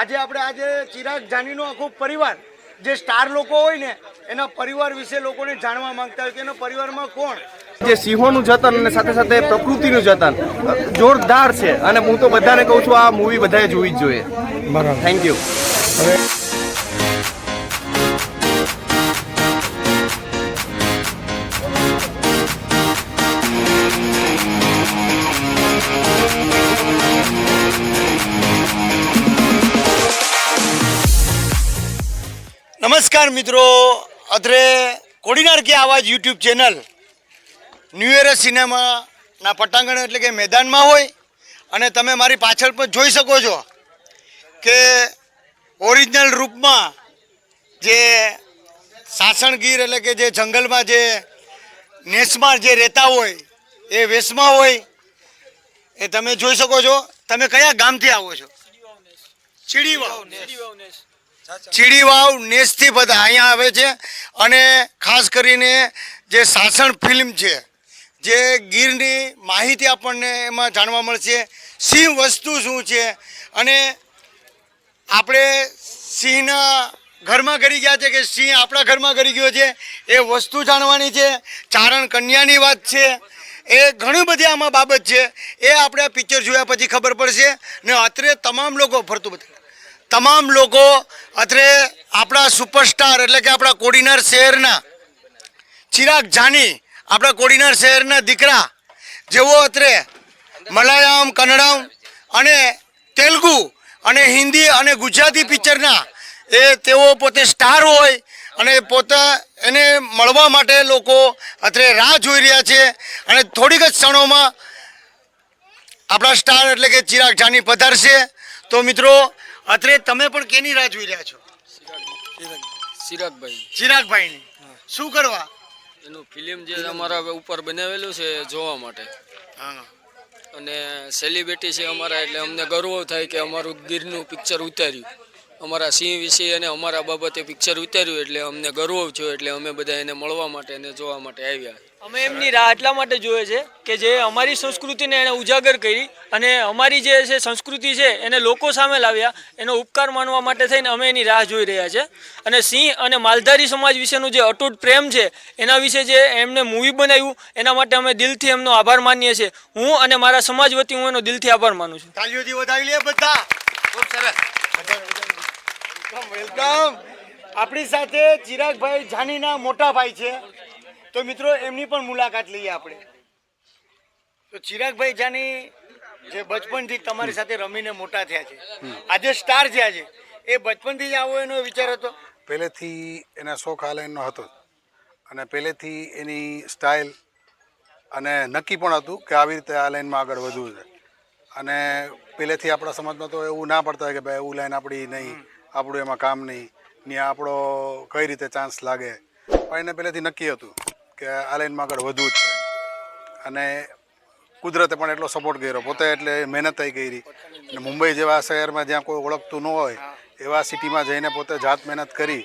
આજે આપણે આજે ચિરાગ જાનીનો આખો પરિવાર જે સ્ટાર લોકો હોય ને એના પરિવાર વિશે લોકોને જાણવા માંગતા હોય કે એના પરિવારમાં કોણ? જે સિંહોનું જતન અને સાથે સાથે પ્રકૃતિનું જતન જોરદાર છે. અને હું તો બધાને કહું છું આ મૂવી બધાએ જોવી જ જોઈએ. બરાબર. થેન્ક યુ નમસ્કાર મિત્રો. અત્રે કોડીનાર કે Awaaz YouTube channel new year સિનેમાના પટાંગણ એટલે કે મેદાનમાં હોય અને તમે મારી પાછળ પણ જોઈ શકો છો કે ઓરિજિનલ રૂપમાં જે સાસણગીર એટલે કે જે જંગલમાં જે નેસમાં જે રહેતા હોય એ વેશમાં હોય એ તમે જોઈ શકો છો. તમે કયા ગામથી આવો છો? ચીડીવાવ ચીડીવાવ નેસથી બધા અહીંયા આવે છે અને ખાસ કરીને જે સાસણ ફિલ્મ છે, જે ગીરની માહિતી આપણને એમાં જાણવા મળશે, સિંહ વસ્તુ શું છે અને આપણે સિંહના ઘરમાં કરી ગયા છે કે સિંહ આપણા ઘરમાં કરી ગયો છે, એ વસ્તુ જાણવાની છે, ચારણ કન્યાની વાત છે, એ ઘણી બધી આમાં બાબત છે, એ આપણે પિક્ચર જોયા પછી ખબર પડશે ને અત્રે તમામ લોકો ફરતું બધું તમામ લોકો અત્રે આપણા સુપરસ્ટાર એટલે કે આપણા કોડીનાર શહેરના ચિરાગ જાની, આપણા કોડીનાર શહેરના દીકરા, જેઓ અત્રે મલયાલમ કન્નડમ અને તેલુગુ અને હિન્દી અને ગુજરાતી પિક્ચરના એ તેઓ પોતે સ્ટાર હોય અને પોતા એને મળવા માટે લોકો અત્રે રાહ જોઈ રહ્યા છે અને થોડીક જ ક્ષણોમાં આપણા સ્ટાર એટલે કે ચિરાગ જાની પધારશે. તો મિત્રો અત્રે તમે પણ કેની રાહ જોઈ રહ્યા છો? ચિરાગભાઈ. ચિરાગભાઈની. શું કરવા? એનું ફિલ્મ જે અમારા ઉપર બનાવેલું છે જોવા માટે. હા. અને સેલિબ્રિટી છે અમારા એટલે અમને ગર્વ થાય કે અમારું ગીરનું પિક્ચર ઉતાર્યું. અમારા સિંહ વિશે અને અમારા બાબતે પિક્ચર ઉતાર્યું એટલે અમને ગર્વ થયો એટલે અમે બધા એને મળવા માટે અને જોવા માટે આવ્યા. અમે એમની રાહ એટલા માટે જોઈએ છે કે જે અમારી સંસ્કૃતિને એણે ઉજાગર કરી અને અમારી જે છે સંસ્કૃતિ છે એને લોકો સામે લાવ્યા એનો ઉપકાર માનવા માટે થઈને અમે એની રાહ જોઈ રહ્યા છે. અને સિંહ અને માલધારી સમાજ વિશેનું જે અતૂટ પ્રેમ છે એના વિશે જે એમને મૂવી બનાવ્યું એના માટે અમે દિલથી એમનો આભાર માનીએ છીએ. હું અને મારા સમાજ વતી હું એનો દિલથી આભાર માનું છું. તાલીઓથી વધાવી લે બધા. ખૂબ સરસ. વેલકમ આપણી સાથે ચિરાગભાઈ જાનીના મોટા ભાઈ છે. તો મિત્રો એમની પણ મુલાકાત લઈએ આપણે. તો ચિરાગભાઈ જાની જે બચપનથી તમારી સાથે રમીને મોટા થયા છે આજે સ્ટાર થયા છે એ બચપનથી જ આવો એનો વિચાર હતો? પહેલેથી એના શોખ આ લાઈનનો હતો અને પહેલેથી એની સ્ટાઇલ અને નક્કી પણ હતું કે આવી રીતે આ લાઈનમાં આગળ વધવું છે. અને પહેલેથી આપણા સમાજમાં તો એવું ના પડતા હોય કે ભાઈ એવું લાઈન આપણી નહીં આપણું એમાં કામ નહીં ને આપણો કઈ રીતે ચાન્સ લાગે. પણ એને પહેલેથી નક્કી હતું. કે આ લાઈનમાં આગળ વધવું જ છે. અને કુદરતે પણ એટલો સપોર્ટ કર્યો. પોતે એટલે મહેનત કરી અને મુંબઈ જેવા શહેરમાં જ્યાં કોઈ ઓળખતું ન હોય એવા સિટીમાં જઈને પોતે જાત મહેનત કરી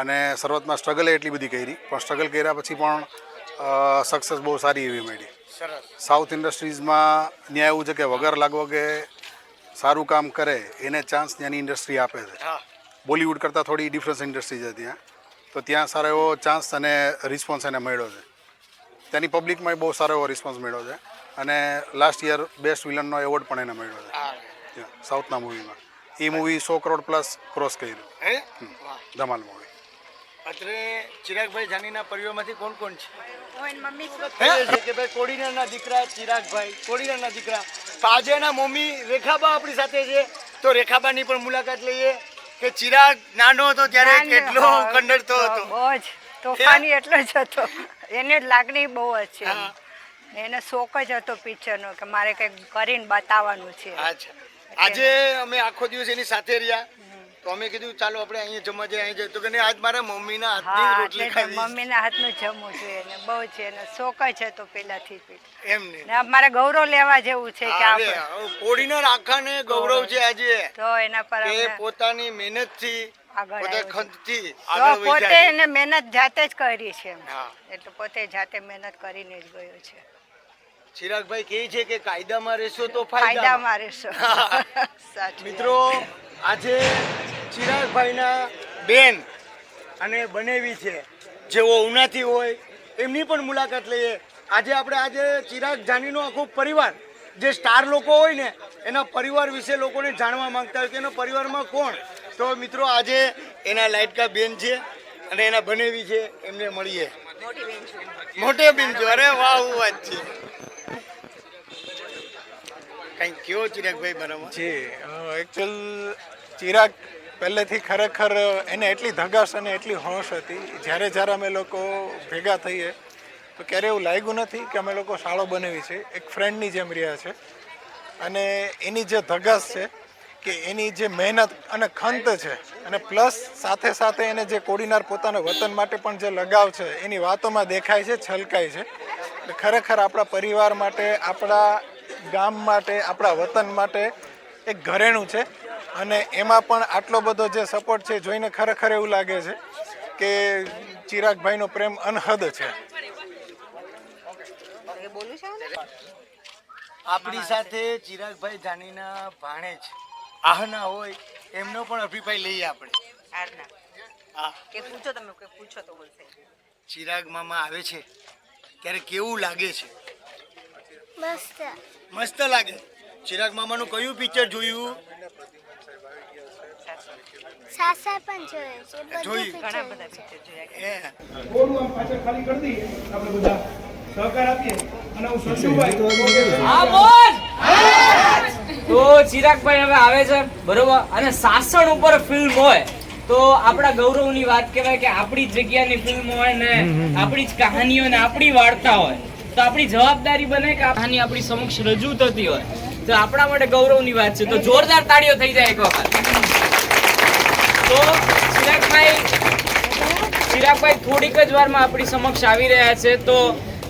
અને શરૂઆતમાં સ્ટ્રગલ એટલી બધી કરી. પણ સ્ટ્રગલ કર્યા પછી પણ સક્સેસ બહુ સારી એવી મળી. સાઉથ ઇન્ડસ્ટ્રીઝમાં ન્યાય એવું છે કે વગર લાગવો કે સારું કામ કરે એને ચાન્સ ત્યાંની ઇન્ડસ્ટ્રી આપે છે. બોલિવૂડ કરતાં થોડી ડિફરન્સ ઇન્ડસ્ટ્રી છે ત્યાં તો ત્યાં સારો એવો ચાન્સ અને રિસ્પોન્સ એને મળ્યો છે. ત્યાંની પબ્લિકમાં બહુ સારો એવો રિસ્પોન્સ મળ્યો છે. અને લાસ્ટ યર બેસ્ટ વિલનનો એવોર્ડ પણ એને મળ્યો છે. સાઉથના મૂવીમાં એ મૂવી સો કરોડ પ્લસ ક્રોસ કર્યું હે? ધમાલ મૂવી અત્રે ચિરાગભાઈ જાનીના પરિવારમાંથી કોણ કોણ છે? કે ભાઈ કોડીનારના દીકરા ચિરાગભાઈ કોડીનારના દીકરા. તાજેના મમ્મી રેખાબા આપણી સાથે છે. તો રેખાબાની પણ મુલાકાત લઈએ. કે ચિરાગ નાનો હતો ત્યારે કેટલો કંડરતો હતો. બહુ જ. તોફાની એટલો જ હતો. એને લાગણી બહુ જ છે. ને એને શોખ જ હતો પિક્ચરનો કે મારે કંઈક કરીને બતાવવાનું છે. આજે અમે આખો દિવસ એની સાથે રહ્યા. તો અમે કીધું ચાલો આપણે અહીંયા જમવા જઈએ અહીં જઈએ. તો કે નહીં, આજ મારા મમ્મીના હાથની રોટલી ખાવી મમ્મીના હાથનું જમવું છે એને બહુ છે એને શોખ છે તો પહેલાથી એમ નહીં ને અમારે ગૌરવ લેવા જેવું છે કે આપણે. કોડીનાર આખાને ગૌરવ છે આજે. તો એના પર એ પોતાની મહેનતથી પોતે. એને મહેનત જાતે જ કરી છે એટલે પોતે જાતે મહેનત કરીને જ ગયો છે. ચિરાગભાઈ કહે છે કે કાયદામાં રહેશો તો ફાયદા ફાયદામાં. રહેશો. મિત્રો આજે ચિરાગભાઈના બેન અને બનેવી છે. જેઓ ઉનાથી હોય એમની પણ મુલાકાત લઈએ. આજે આપણે આજે ચિરાગ જાનીનો આખો પરિવાર જે સ્ટાર લોકો હોય ને એના પરિવાર વિશે લોકોને જાણવા માંગતા હોય કે એના પરિવારમાં કોણ? તો મિત્રો આજે એના લાઇટકા બેન છે અને એના બનેવી છે. એમને મળીએ. મોટે બેન છો. અરે વાહ વાત છે. કંઈક કયો ચિરાગભાઈ બરાબર? જી એકચ્યુઅલ ચિરાગ પહેલેથી ખરેખર એને એટલી ધગાશ અને એટલી હોશ હતી, જ્યારે જ્યારે અમે લોકો ભેગા થઈએ, તો ક્યારે એવું લાગ્યું નથી કે અમે લોકો શાળો બનાવી છે, એક ફ્રેન્ડની જેમ રહ્યા છે. અને એની જે ધગાશ છે કે એની જે મહેનત અને ખંત છે, અને પ્લસ સાથે સાથે એને જે કોડીનાર પોતાના વતન માટે પણ જે લગાવ છે, એની વાતોમાં દેખાય છે, છલકાય છે. ખરેખર આપણા પરિવાર માટે, આપણા ગામ માટે આપણા વતન માટે એક ઘરેણું છે. અને એમાં પણ આટલો બધો જે સપોર્ટ છે જોઈને ખરેખર એવું લાગે છે કે ચિરાગભાઈનો પ્રેમ અનહદ છે. આપણી સાથે ચિરાગભાઈ જાનીના ભાણે જ આહના હોય એમનો પણ અભિપ્રાય લઈએ આપણે. કે પૂછો તમે કે પૂછો તો બોલશે. ચિરાગ મામા આવે છે ત્યારે કેવું લાગે છે? મસ્ત. મસ્ત લાગે. ચિરાગ મામાનું કયું પિક્ચર જોયું? સાસા પણ જોયું છે બધું જોયું. picture ઘણા બધા પિક્ચર જોયા બોલું આમ પાછળ ખાલી કરી દઈએ. આપણે બધા સહકાર આપીએ. અને હું સંજુભાઈ તો ચિરાગભાઈ હવે આવે છે બરોબર? અને શાસન ઉપર ફિલ્મ હોય તો આપણા ગૌરવની વાત કહેવાય કે આપણી જગ્યાની ફિલ્મ હોય ને આપણી જ કહાનીઓ ને આપણી વાર્તા હોય. તો આપણી જવાબદારી બને કે આની આપણી સમક્ષ રજૂ થતી હોય. તો આપણા માટે ગૌરવની વાત છે. તો જોરદાર તાળીઓ થઈ જાય એક વખત. તો ચિરાગભાઈ ચિરાગભાઈ થોડીક જ વારમાં આપણી સમક્ષ આવી રહ્યા છે. તો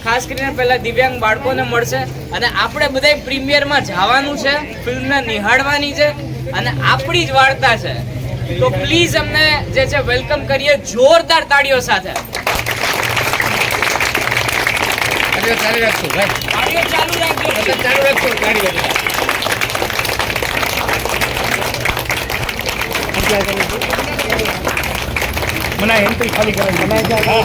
ખાસ કરીને પહેલા દિવ્યાંગ બાળકોને મળશે અને આપણે બધા પ્રીમિયરમાં જવાનું છે, ફિલ્મને નિહાળવાની છે અને આપણી જ વાર્તા છે. તો પ્લીઝ અમને જે છે, વેલકમ કરીએ જોરદાર તાળીઓ સાથે. તાળીઓ ચાલુ રાખજો ચાલુ રાખજો. મને એન્ટ્રી ખાલી કરવાની હા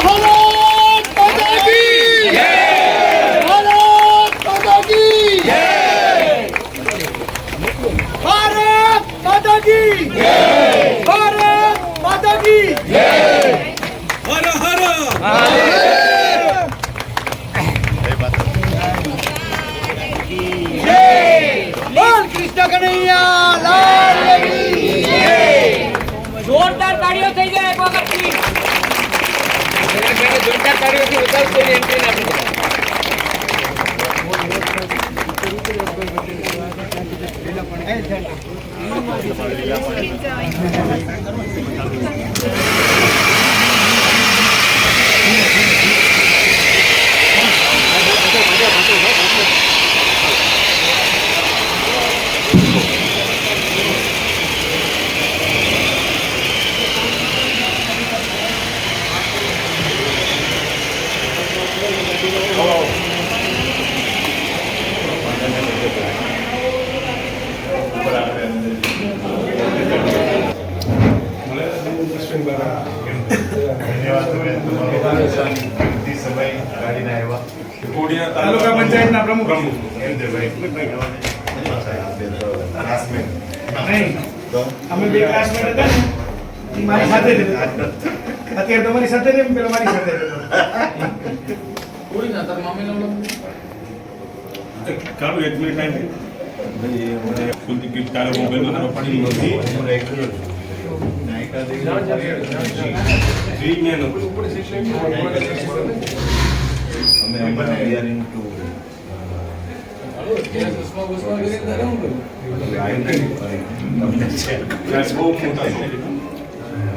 હા. જોરદાર તાળીઓ થઈ જાય એક વખત. જોરદાર તાળીઓથી વધારે કોઈને entry ના આપી શકાય. તાલુકા પંચાયતના પ્રમુખ નહીં અમે બે ક્લાસમેટ હતા ને ઈ મારી સાથે જ હતા અત્યારે તમારી સાથે ને પેલો મારી સાથે જ હતો. ચાલુ એક મિનિટ ટાઈમ કુલદીપ ગીત તારો મોબાઈલમાં પડી નથી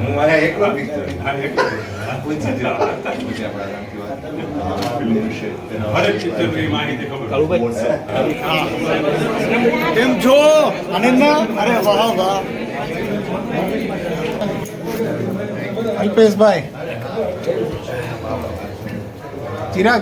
હું આયા એકલો હા, એક હરેક કોઈ ખબર કેમ છો? આનંદમાં અરે વાહ વાહ. અલ્પેશભાઈ. ચિરાગ.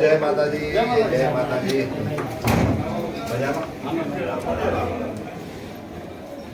જય માતાજી જય માતાજી. મજામાં?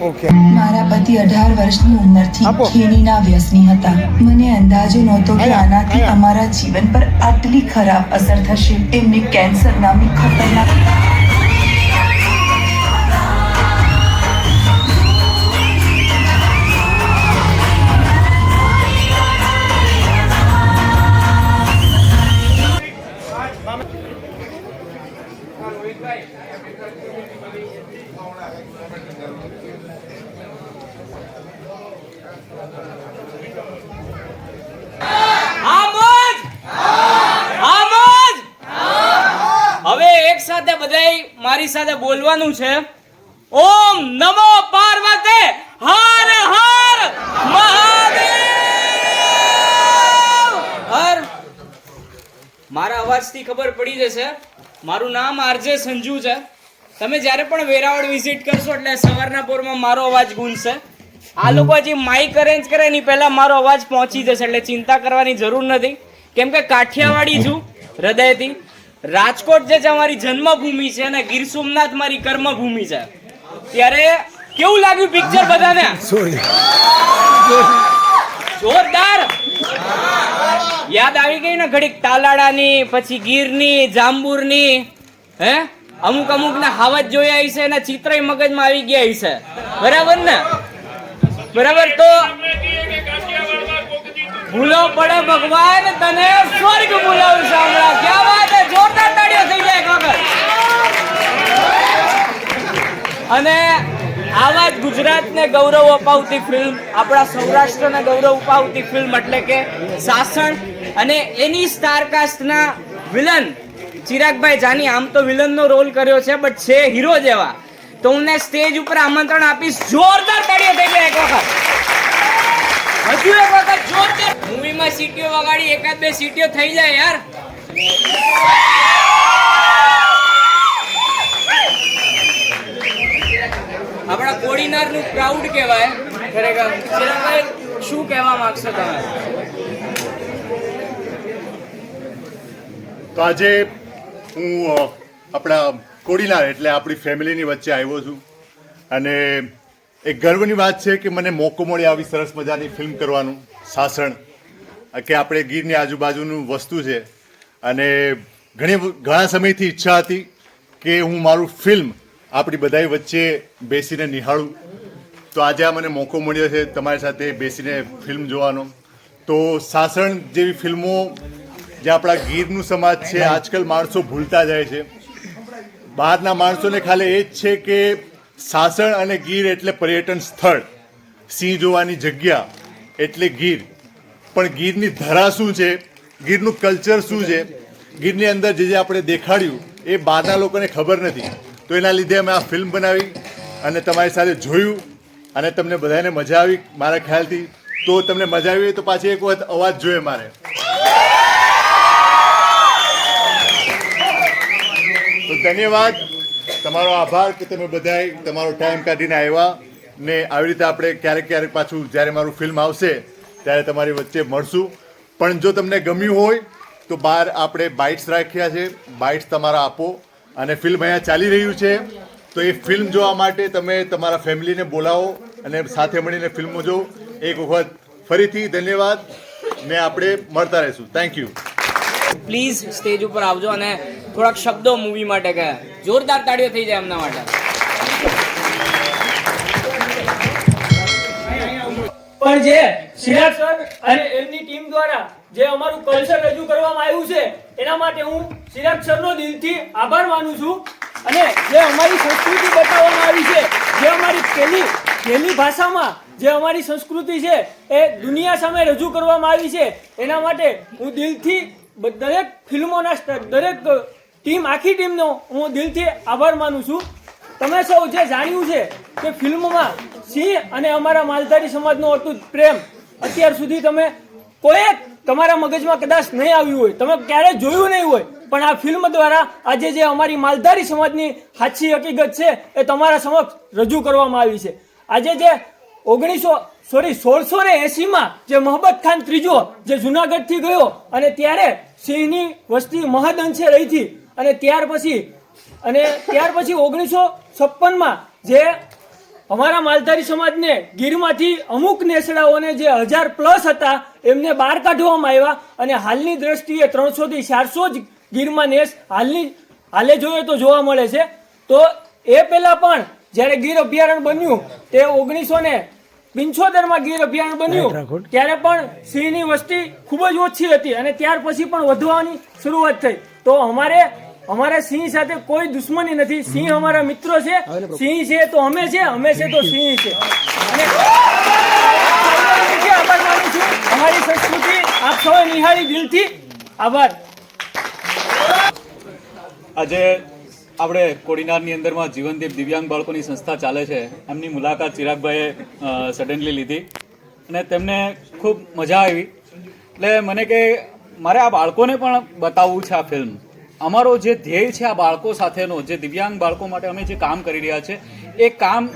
ઓકે મારા પતિ અઢાર વર્ષની ઉંમરથી આપો. વ્યસની હતા. મને અંદાજો નહોતો કે આનાથી અમારા જીવન પર આટલી ખરાબ અસર થશે. એમને કેન્સર નામની ખતરનાક સાથે છે? ઓમ નમો પાર્વતે હર હર મહાદેવ! હર! મારા અવાજથી ખબર પડી જશે. મારું નામ આરજે સંજુ છે. તમે જ્યારે પણ વેરાવળ વિઝિટ કરશો એટલે સવારના પોરમાં મારો અવાજ ગુંજશે. આ લોકો હજી માઇક અરેન્જ કરે એની પહેલા મારો અવાજ પહોંચી જશે, એટલે ચિંતા કરવાની જરૂર નથી. કેમ કે કાઠિયાવાડી છું, હૃદયથી. રાજકોટ જે છે અમારી જન્મભૂમિ છે અને ગીર સોમનાથ મારી કર્મભૂમિ છે. ત્યારે કેવું લાગ્યું પિક્ચર બધાને? જોરદાર! યાદ આવી ગઈ ને ઘડીક તાલાડાની પછી ગીરની જાંબુરની હે? અમુક અમુક ને હાવત જોયા છે અને ચિત્ર મગજમાં આવી ગયા હશે બરાબર ને? બરાબર તો ભૂલો પડે ભગવાન તને સ્વર્ગ બોલાવું સાંભળા ક્યાં વાત? હે જોરદાર તાળીઓ થઈ જાય એક વખત. અને આવા જ ગુજરાતને ગૌરવ અપાવતી ફિલ્મ આપણા સૌરાષ્ટ્રને ગૌરવ અપાવતી ફિલ્મ એટલે કે સાસણ. અને એની સ્ટારકાસ્ટના વિલન ચિરાગભાઈ જાની, આમ તો વિલનનો રોલ કર્યો છે બટ છે હીરો જેવા. તો હું સ્ટેજ ઉપર આમંત્રણ આપીશ. જોરદાર તાળીઓ થઈ જાય એક વખત. હજુ એક વખત જોરદાર. મૂવીમાં સીટીઓ વગાડી, એકાદ બે સીટીઓ થઈ જાય યાર. આપણા કોડીનારનું પ્રાઉડ કહેવાય. ખરેખર ચિરાગભાઈ શું કહેવા માંગશો તમે? તો આજે હું આપણા કોડીનાર એટલે આપણી ફેમિલીની વચ્ચે આવ્યો છું. અને એક ગર્વની વાત છે કે મને મોકો મળ્યો આવી સરસ મજાની ફિલ્મ કરવાનું, સાસણ, કે આપણે ગીરની આજુબાજુનું વસ્તુ છે. અને ઘણી ઘણા સમયથી ઈચ્છા હતી કે હું મારું ફિલ્મ આપણી બધાય વચ્ચે બેસીને નિહાળું. તો આજે આ મને મોકો મળ્યો છે તમારી સાથે બેસીને ફિલ્મ જોવાનો. તો સાસણ જેવી ફિલ્મો જે આપણા ગીરનું સમાજ છે, આજકાલ માણસો ભૂલતા જાય છે. બહારના માણસોને ખાલી એ જ છે કે સાસણ અને ગીર એટલે પર્યટન સ્થળ. સિંહ જોવાની જગ્યા એટલે ગીર. પણ ગીરની ધરા શું છે? ગીરનું કલ્ચર શું છે? ગીરની અંદર જે જે આપણે દેખાડ્યું, એ બહારના લોકોને ખબર નથી. તો એના લીધે અમે આ ફિલ્મ બનાવી અને તમારી સાથે જોયું અને તમને બધાને મજા આવી મારા ખ્યાલથી. તો તમને મજા આવી તો પાછી એક વખત અવાજ જોઈએ મારે. તો ધન્યવાદ. તમારો આભાર કે તમે બધા તમારો ટાઈમ કાઢીને આવ્યા ને આવી રીતે આપણે ક્યારેક ક્યારેક પાછું જ્યારે મારું ફિલ્મ આવશે, ત્યારે તમારી વચ્ચે મળશું. પણ જો તમને ગમ્યું હોય તો બહાર આપણે બાઇટ્સ રાખ્યા છે. બાઇટ્સ તમારા આપો. અને ફિલ્મ અહીંયા ચાલી રહ્યું છે. તો એ ફિલ્મ જોવા માટે તમે તમારા ફેમિલીને બોલાવો અને સાથે મળીને ફિલ્મો જો એક વખત ફરીથી ધન્યવાદ. ને આપણે મળતા રહીશું. થેન્ક યુ પ્લીઝ સ્ટેજ ઉપર આવજો અને થોડાક શબ્દો મૂવી માટે કહે. જોરદાર તાળીઓ થઈ જાય એમના માટે. પણ જે સિરાજ સર અને એમની ટીમ દ્વારા જે અમારું કલ્ચર રજૂ કરવામાં આવ્યું છે એના માટે હું સિરાજ સરનો દિલથી આભાર માનું છું. અને જે અમારી સંસ્કૃતિ બતાવવામાં આવી છે જે અમારી પહેલી પહેલી ભાષામાં જે અમારી સંસ્કૃતિ છે એ દુનિયા સામે રજૂ કરવામાં આવી છે એના માટે હું દિલથી દરેક ફિલ્મોના દરેક ટીમ આખી ટીમનો હું દિલથી આભાર માનું છું. તમે સૌ જે જાણ્યું છે કે ફિલ્મમાં સિંહ અને અમારા માલધારી સમાજનો અતૂટ પ્રેમ અત્યાર સુધી તમે કોઈ તમારા મગજમાં કદાચ નહીં આવ્યું હોય, તમે ક્યારેય જોયું નહીં હોય, પણ આ ફિલ્મ દ્વારા આજે જે અમારી માલધારી સમાજની સાચી હકીકત છે એ તમારા સમક્ષ રજૂ કરવામાં આવી છે. આજે જે ઓગણીસો સોરી સોળસો ને એસીમાં જે મોહબ્બત ખાન ત્રીજો જે જુનાગઢથી ગયો અને ત્યારે સિંહની વસ્તી મહદ અંશે રહી હતી અને ત્યાર પછી, અને ત્યાર પછી ઓગણીસો છપ્પનમાં જે અમારા માલધારી સમાજને ગીરમાંથી અમુક નેસડાઓને જે હજાર પ્લસ હતા એમને બહાર કાઢવામાં આવ્યા અને હાલની દ્રષ્ટિએ ત્રણસોથી ચારસો જ ગીરમાં નેસ હાલની હાલે જોઈએ તો જોવા મળે છે. તો એ પહેલાં પણ જ્યારે ગીર અભયારણ્ય બન્યું તે ઓગણીસો ને પંચોતેરમાં ગીર અભિયાન બન્યું ત્યારે પણ સિંહની વસ્તી ખૂબ જ ઓછી હતી અને ત્યાર પછી પણ વધવાની શરૂઆત થઈ. તો અમારે અમારે સિંહ સાથે કોઈ દુશ્મની નથી. સિંહ અમારા મિત્રો છે. સિંહ છે તો અમે છે અમે છે તો સિંહ છે. અમારી સંસ્કૃતિ આપ સૌએ નિહાળી દિલથી. આભાર. આજે આપણે કોડીનારની અંદરમાં જીવનદીપ દિવ્યાંગ બાળકોની સંસ્થા ચાલે છે. એમની મુલાકાત ચિરાગભાઈએ સડનલી લીધી. અને તેમને ખૂબ મજા આવી. એટલે મને કે મારે આ બાળકોને પણ બતાવવું છે આ ફિલ્મ અમારો જે ધ્યેય છે આ બાળકો સાથેનો, જે દિવ્યાંગ બાળકો માટે અમે જે કામ કરી રહ્યા છે, એ કામ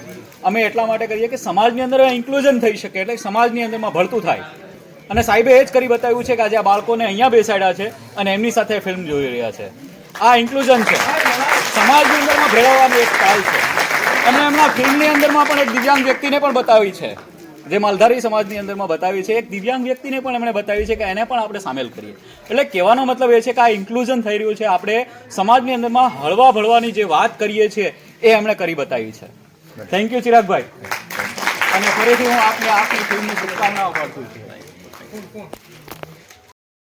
અમે એટલા માટે કરીએ કે સમાજની અંદર ઇન્ક્લુઝન થઈ શકે એટલે સમાજની અંદરમાં ભળતું થાય. અને સાહેબે એ જ કરી બતાવ્યું છે કે આજે આ બાળકોને અહીંયા બેસાડ્યા છે અને એમની સાથે ફિલ્મ જોઈ રહ્યા છે. આ ઇન્ક્લુઝન છે. સમાજની અંદરમાં ભેળવવાનો એક કાલ છે. અને એમના ફિલ્મની અંદરમાં પણ એક દિવ્યાંગ વ્યક્તિને પણ બતાવી છે. જે માલધારી સમાજની અંદરમાં બતાવી છે, એક દિવ્યાંગ વ્યક્તિને પણ એમણે બતાવી છે કે એને પણ આપણે સામેલ કરીએ. એટલે કહેવાનો મતલબ એ છે કે આ ઇન્ક્લુઝન થઈ રહ્યું છે. આપણે સમાજની અંદરમાં હળવા ભળવાની જે વાત કરીએ છીએ એ એમણે કરી બતાવી છે. થેન્ક યુ ચિરાગભાઈ. અને ફરીથી હું આપને આપની ફિલ્મની શુભકામનાઓ પાઠવું છું.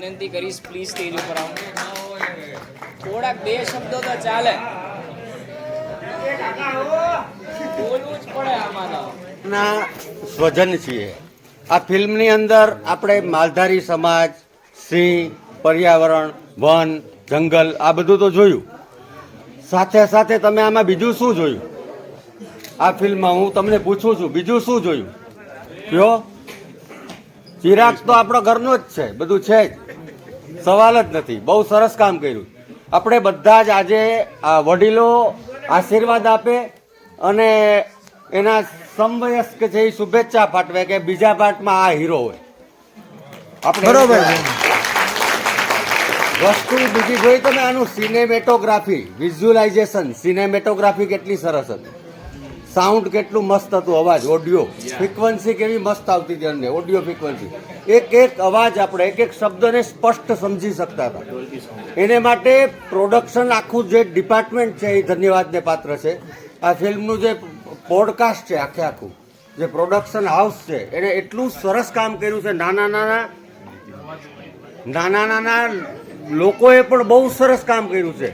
વિનંતી કરીશ પ્લીઝ સ્ટેજ ઉપર આવો. થોડાક બે શબ્દો તો ચાલે. બોલવું જ પડે આમાં ના સ્વજન છીએ. આ ફિલ્મની અંદર આપણે માલધારી સમાજ, સિંહ, પર્યાવરણ, વન, જંગલ, આ બધું તો જોયું. સાથે સાથે તમે આમાં બીજું શું જોયું? આ ફિલ્મમાં હું તમને પૂછું છું, બીજું શું જોયું? કયો ચિરાગ તો આપણો ઘરનો જ છે, બધું છે જ. સવાલ જ નથી, બહુ સરસ કામ કર્યું. આપણે બધા જ આજે આ વડીલો આશીર્વાદ આપે અને એના સમવયસ્ક છે એ શુભેચ્છા પાઠવે કે બીજા પાર્ટમાં આ હીરો હોય. આપણે બરોબર વસ્તુ બીજી જોઈ તમે આનું સિનેમેટોગ્રાફી વિઝ્યુલાઇઝેશન સિનેમેટોગ્રાફી કેટલી સરસ હતી. સાઉન્ડ કેટલું મસ્ત હતું અવાજ ઓડિયો ફ્રિકવન્સી કેવી મસ્ત આવતી હતી અમને ઓડિયો ફ્રિકવન્સી એક એક અવાજ આપણે એક એક શબ્દને સ્પષ્ટ સમજી શકતા હતા. એને માટે પ્રોડક્શન આખું જે ડિપાર્ટમેન્ટ છે એ ધન્યવાદને પાત્ર છે. આ ફિલ્મનું જે પોડકાસ્ટ છે આખે આખું. જે પ્રોડક્શન હાઉસ છે એણે એટલું સરસ કામ કર્યું છે. નાના નાના નાના નાના લોકોએ પણ બહુ સરસ કામ કર્યું છે.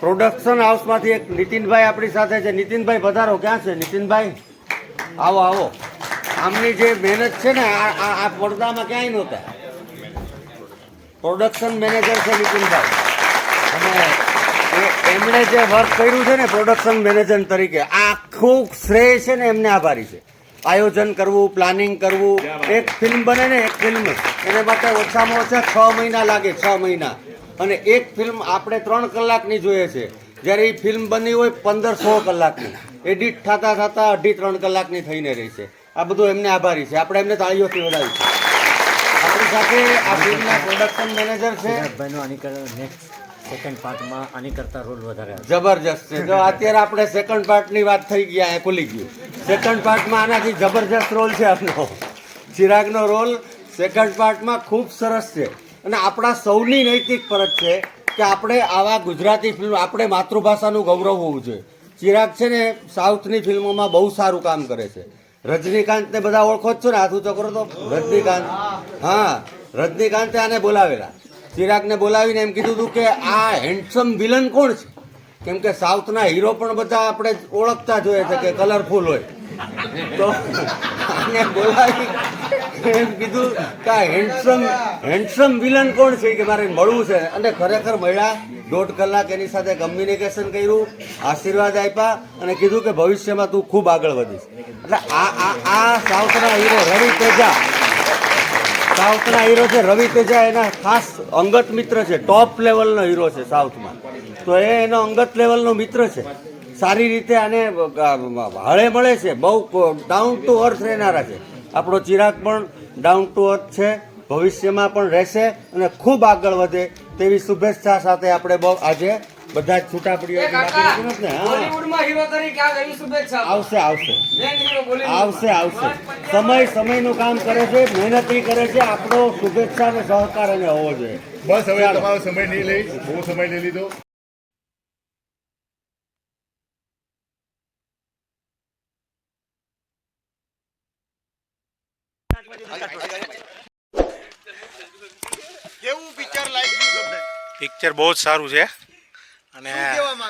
પ્રોડક્શન હાઉસમાંથી એક નીતિનભાઈ આપણી સાથે છે. નીતિનભાઈ, પધારો. ક્યાં છે? નીતિનભાઈ? આવો આવો. આમની જે મહેનત છે ને, આ આ પડદામાં ક્યાંય નહોતા. પ્રોડક્શન મેનેજર છે નીતિનભાઈ. અને એમણે જે વર્ક કર્યું છે ને પ્રોડક્શન મેનેજર તરીકે આખું શ્રેય છે ને એમને આભારી છે. આયોજન કરવું પ્લાનિંગ કરવું એક ફિલ્મ બને ને એક ફિલ્મ એને માટે ઓછામાં ઓછા છ મહિના લાગે છ મહિના. અને એક ફિલ્મ આપણે ત્રણ કલાકની જોઈએ છે. જ્યારે એ ફિલ્મ બની હોય પંદર સો કલાકની. એડિટ થતા થતાં અઢી ત્રણ કલાકની થઈને રહી છે. આ બધું એમને આભારી છે. આપણે એમને તાળીઓથી વધાવીશું આપણી સાથે આ ફિલ્મના પ્રોડક્શન મેનેજર છે. સેકન્ડ પાર્ટમાં આની કરતા રોલ વધારે જબરજસ્ત છે. જો અત્યારે આપણે સેકન્ડ પાર્ટની વાત થઈ ગયા, એ ખુલી ગયું. સેકન્ડ પાર્ટમાં આનાથી જબરજસ્ત રોલ છે આપનો ચિરાગનો રોલ સેકન્ડ પાર્ટમાં ખૂબ સરસ છે. અને આપણા સૌની નૈતિક ફરજ છે કે આપણે આવા ગુજરાતી ફિલ્મ આપણે માતૃભાષાનું ગૌરવ હોવું જોઈએ. ચિરાગ છે ને સાઉથની ફિલ્મોમાં બહુ સારું કામ કરે છે. રજનીકાંતને બધા ઓળખો જ છો ને, હાથ ચકરો તો. રજનીકાંત. હા, રજનીકાંતે આને બોલાવેલા. ચિરાગને બોલાવીને એમ કીધું હતું કે આ હેન્ડસમ વિલન કોણ છે? કેમ કે સાઉથના હીરો પણ બધા આપણે ઓળખતા જોઈએ છે કે કલરફુલ હોય. તો આને બોલાવી એમ કીધું કે આ હેન્ડસમ હેન્ડસમ વિલન કોણ છે કે મારે મળવું છે? અને ખરેખર મળ્યા, દોઢ કલાક એની સાથે કમ્યુનિકેશન કર્યું, આશીર્વાદ આપ્યા અને કીધું કે ભવિષ્યમાં તું ખૂબ આગળ વધીશ. એટલે આ આ આ સાઉથના હીરો રવિ તેજા સાઉથના હીરો છે રવિ તેજા, એના ખાસ અંગત મિત્ર છે ટોપ લેવલનો હીરો છે સાઉથમાં. તો એ એનો અંગત લેવલનો મિત્ર છે. સારી રીતે આને હળે મળે છે, બહુ ડાઉન ટુ અર્થ રહેનારા છે. આપણો ચિરાગ પણ ડાઉન ટુ અર્થ છે, ભવિષ્યમાં પણ રહેશે અને ખૂબ આગળ વધે તેવી શુભેચ્છા સાથે આપણે બહુ આજે બધા જ છૂટા પડીઓ ને હા. બોલીવુડમાં હીરો તરીકે આવે એવી શુભેચ્છા આવશે આવશે. આવશે આવશે. સમય સમયનું કામ કરે છે મહેનત કરે છે આપણો શુભેચ્છા અને સહકાર એને હોવો જોઈએ. બસ હવે. તમારો સમય નહીં લઈ બહુ સમય લઈ લીધો. કેવું પિક્ચર લાગ્યું તમને પિક્ચર બહુ જ સારું છે. અને શું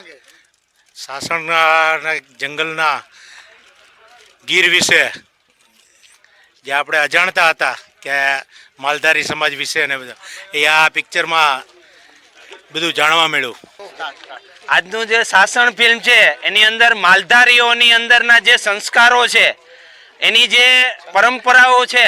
સાસણના જંગલના ગીર વિશે જે આપણે અજાણતા હતા કે માલધારી સમાજ વિશે ને બધું એ આ પિક્ચરમાં બધું જાણવા મળ્યું. આજનું જે સાસણ ફિલ્મ છે એની અંદર માલધારીઓની અંદરના જે સંસ્કારો છે એની જે પરંપરાઓ છે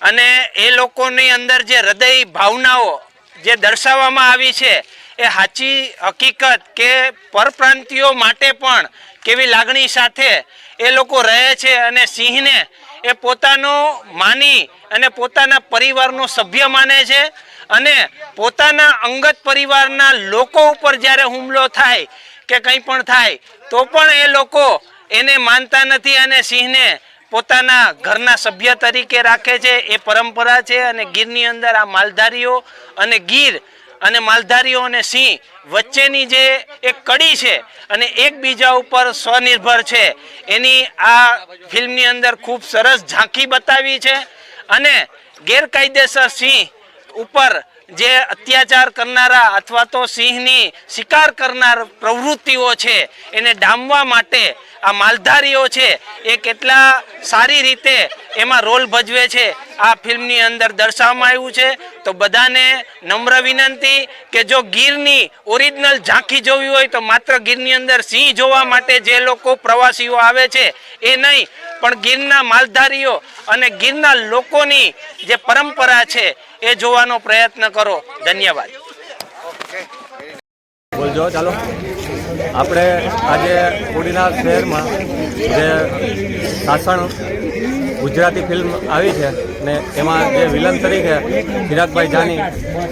અને એ લોકોની અંદર જે હૃદય ભાવનાઓ જે દર્શાવવામાં આવી છે એ સાચી હકીકત કે પરપ્રાંતિઓ માટે પણ કેવી લાગણી સાથે એ લોકો રહે છે અને સિંહને એ પોતાનો માની અને પોતાના પરિવારનો સભ્ય માને છે અને પોતાના અંગત પરિવારના લોકો ઉપર જ્યારે હુમલો થાય કે કંઈ પણ થાય, તો પણ એ લોકો એને માનતા નથી અને સિંહને પોતાના ઘરના સભ્ય તરીકે રાખે છે. એ પરંપરા છે અને ગીરની અંદર આ માલધારીઓ અને ગીર અને માલધારીઓ અને સિંહ વચ્ચેની જે એક કડી છે અને એકબીજા ઉપર સ્વનિર્ભર છે, એની આ ફિલ્મની અંદર ખૂબ સરસ ઝાંખી બતાવી છે અને ગેરકાયદેસર સિંહ ઉપર જે અત્યાચાર કરનારા અથવા તો સિંહની શિકાર કરનાર પ્રવૃત્તિઓ છે, એને ડામવા માટે આ માલધારીઓ છે એ કેટલા સારી રીતે એમાં રોલ ભજવે છે આ ફિલ્મની અંદર દર્શાવવામાં આવ્યું છે. તો બધાને નમ્ર વિનંતી કે જો ગીરની ઓરિજિનલ ઝાંખી જોવી હોય તો માત્ર ગીરની અંદર સિંહ જોવા માટે જે લોકો પ્રવાસીઓ આવે છે એ નહીં પણ ગીરના માલધારીઓ અને ગીરના લોકોની જે પરંપરા છે એ જોવાનો પ્રયત્ન કરો. ધન્યવાદ. બોલજો ચાલો. આપણે આજે ઉડીના શહેરમાં જે સાસણ ગુજરાતી ફિલ્મ આવી છે ને એમાં જે વિલન તરીકે ચિરાગભાઈ જાની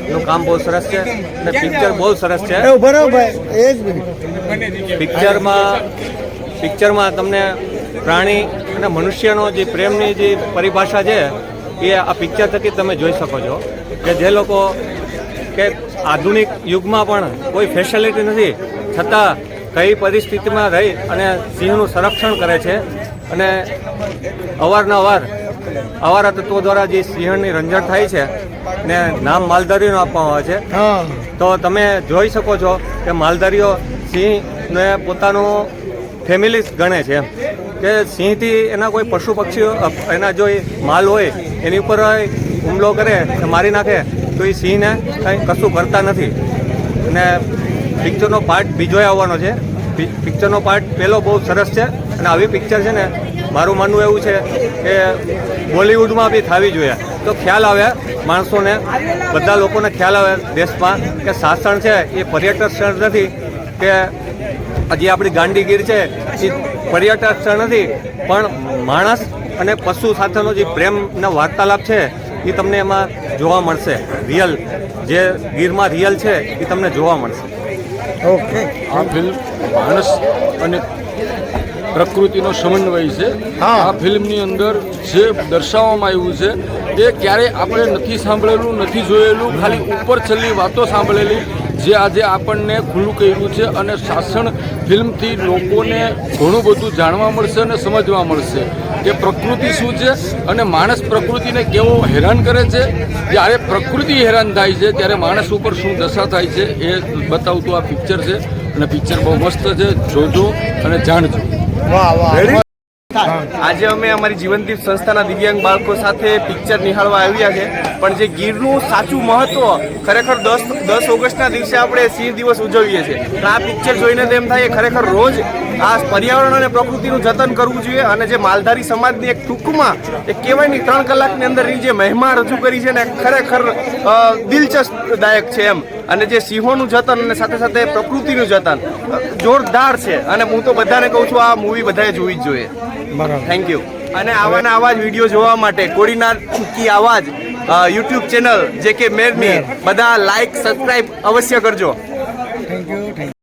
નું કામ બહુ સરસ છે ને પિક્ચર બહુ સરસ છે. પિક્ચરમાં પિક્ચરમાં તમને પ્રાણી અને મનુષ્યનો જે પ્રેમની જે પરિભાષા છે એ આ પિક્ચર થકી તમે જોઈ શકો છો કે જે લોકો કે આધુનિક યુગમાં પણ કોઈ ફેસિલિટી નથી છતાં કઈ પરિસ્થિતિમાં રહી અને સિંહનું સંરક્ષણ કરે છે અને અવારનવાર અવારા તત્વો દ્વારા જે સિંહની રંજણ થાય છે ને નામ માલધારીનું આપવામાં આવે છે તો તમે જોઈ શકો છો કે માલધારીઓ સિંહને પોતાનું ફેમિલી ગણે છે. કે સિંહથી એના કોઈ પશુ પક્ષીઓ એના જો એ માલ હોય એની ઉપર હુમલો કરે મારી નાખે તો એ સિંહને કંઈ કશું કરતા નથી. અને પિક્ચરનો પાર્ટ બીજો આવવાનો છે. પિક્ચરનો પાર્ટ પહેલો બહુ સરસ છે અને આવી પિક્ચર છે ને મારું માનવું એવું છે કે બોલિવૂડમાં બી થવી જોઈએ. તો ખ્યાલ આવે માણસોને, બધા લોકોને ખ્યાલ આવે દેશમાં કે સાસણ છે એ પર્યટક સ્થળ નથી કે હજી આપણી ગાંડીગીર છે એ પર્યટક સ્થળ નથી. પણ માણસ અને પશુ સાથેનો જે પ્રેમનો વાર્તાલાપ છે એ તમને એમાં જોવા મળશે. રિયલ જે ગીરમાં રિયલ છે એ તમને જોવા મળશે. ઓકે. આ ફિલ્મ માણસ અને પ્રકૃતિનો સમન્વય છે. આ ફિલ્મની અંદર જે દર્શાવવામાં આવ્યું છે એ ક્યારેય આપણે નથી સાંભળેલું નથી જોયેલું ખાલી ઉપર છેલ્લી વાતો સાંભળેલી જે આજે આપણને ખુલ્લું કર્યું છે અને શાસન ફિલ્મથી લોકોને ઘણું બધું જાણવા મળશે અને સમજવા મળશે. કે પ્રકૃતિ શું છે અને માણસ પ્રકૃતિને કેવો હેરાન કરે છે? જ્યારે પ્રકૃતિ હેરાન થાય છે ત્યારે માણસ ઉપર શું દશા થાય છે એ બતાવતું આ પિક્ચર છે. અને પિક્ચર બહુ મસ્ત છે. જોજો અને જાણજો. વાહ વાહ આજે અમે અમારી જીવનદીપ સંસ્થાના દિવ્યાંગ બાળકો સાથે પિક્ચર નિહાળવા આવ્યા છે, પણ જે ગીરનું સાચું મહત્વ ખરેખર દસ દસ ઓગસ્ટના દિવસે આપણે સિંહ દિવસ ઉજવીએ છીએ. આ પિક્ચર જોઈને તો એમ થાય ખરેખર રોજ આ પર્યાવરણ અને પ્રકૃતિનું જતન કરવું જોઈએ અને જે માલધારી સમાજની એક ટૂંકમાં એક કહેવાય ત્રણ કલાકની અંદરની જે મહેમા રજૂ કરી છે ને ખરેખર દિલચસ્પદાયક છે એમ. અને જે સિંહોનું જતન અને સાથે સાથે પ્રકૃતિનું જતન જોરદાર છે. અને હું તો બધાને કહું છું આ મૂવી બધાએ જોવી જ જોઈએ. થેન્ક યુ અને આવા ને આવા જ વીડિયો જોવા માટે કોડીનાર કી આવાજ યુટ્યુબ ચેનલ જે કે મેરની બધા લાઈક સબસ્ક્રાઇબ અવશ્ય કરજો. Thank you